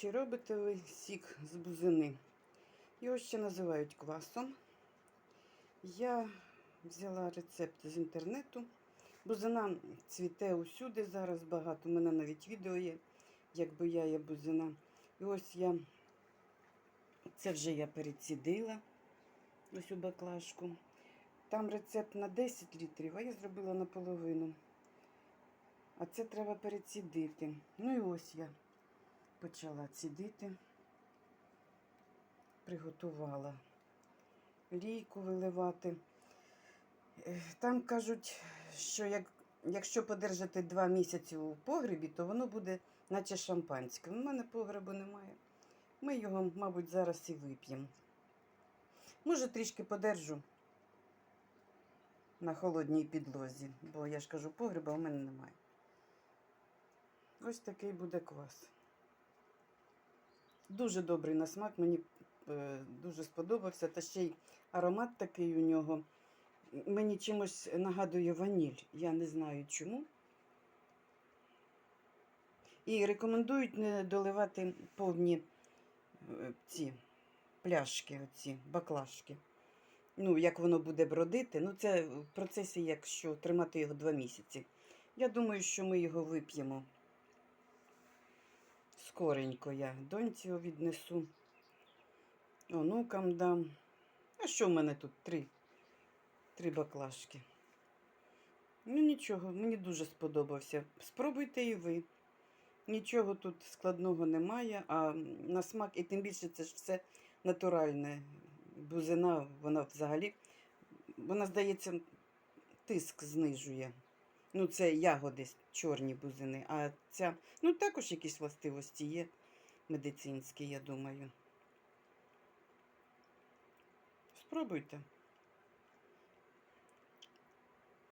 Чи робите ви сік з бузини? Його ще називають квасом. Я взяла рецепт з інтернету. Бузина цвіте усюди, зараз багато. У мене навіть відео є, якби я є бузина. І ось я, це вже я перецідила, ось у баклажку. Там рецепт на 10 літрів, а я зробила наполовину. А це треба перецідити. Ну і ось я почала цідити, приготувала лійку виливати. Е, Там кажуть, що як, якщо подержати два місяці у погребі, то воно буде наче шампанське. У мене погребу немає. Ми його, мабуть, зараз і вип'ємо. Може, трішки подержу на холодній підлозі, бо я ж кажу, погреба у мене немає. Ось такий буде квас. Дуже добрий на смак, мені е, дуже сподобався. Та ще й аромат такий у нього. Мені чимось нагадує ваніль. Я не знаю чому. І рекомендують не доливати повні е, ці пляшки, оці, баклажки. Ну, як воно буде бродити. Ну, це в процесі, якщо тримати його два місяці. Я думаю, що ми його вип'ємо. Скоренько я доньці віднесу. Онукам дам. А що в мене тут? Три. Три баклажки. Ну нічого, мені дуже сподобався. Спробуйте і ви. Нічого тут складного немає, а на смак, і тим більше це ж все натуральне. Бузина, вона взагалі, вона, здається, тиск знижує. Ну, це ягоди чорні бузини, а ця, ну також якісь властивості є медицинські, я думаю. Спробуйте.